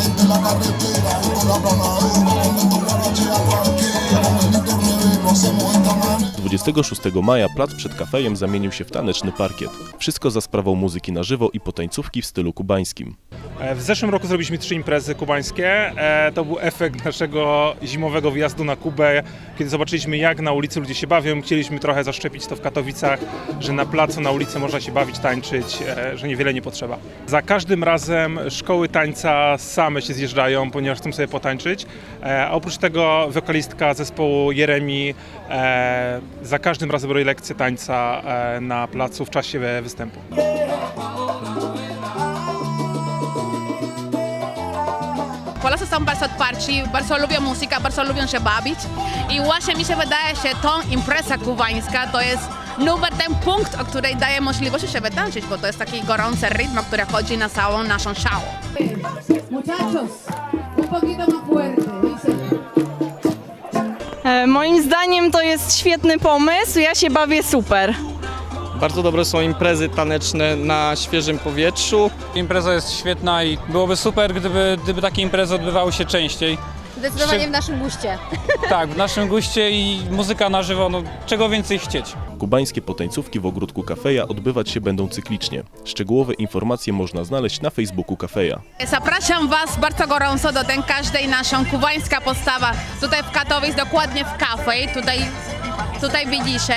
Gente en la carretera, y esto lo hablan 26 maja plac przed kafejem zamienił się w taneczny parkiet. Wszystko za sprawą muzyki na żywo i potańcówki w stylu kubańskim. E, W zeszłym roku zrobiliśmy trzy imprezy kubańskie. E, To był efekt naszego zimowego wyjazdu na Kubę, kiedy zobaczyliśmy jak na ulicy ludzie się bawią. Chcieliśmy trochę zaszczepić to w Katowicach, że na placu, na ulicy można się bawić, tańczyć, e, że niewiele nie potrzeba. Za każdym razem szkoły tańca same się zjeżdżają, ponieważ chcą sobie potańczyć. A oprócz tego wokalistka zespołu Jeremi za każdym razem robi lekcje tańca e, na placu w czasie występu. Polacy są bardzo otwarci, bardzo lubią muzykę, bardzo lubią się bawić i właśnie mi się wydaje, że tą impreza kubańska to jest numer ten punkt, o której daje możliwość się wytańczyć, bo to jest taki gorący rytm, który chodzi na całą naszą szałą. Muchachos, Moim zdaniem to jest świetny pomysł, ja się bawię super. Bardzo dobre są imprezy taneczne na świeżym powietrzu. Impreza jest świetna i byłoby super, gdyby, gdyby takie imprezy odbywały się częściej. Zdecydowanie Szczy- w naszym guście. Tak, w naszym guście i muzyka na żywo, no czego więcej chcieć. Kubańskie potańcówki w ogródku kafeja odbywać się będą cyklicznie. Szczegółowe informacje można znaleźć na Facebooku kafeja. Zapraszam Was bardzo gorąco do ten każdej naszą kubańska postawa tutaj w Katowic, dokładnie w kafe, tutaj, tutaj widzicie.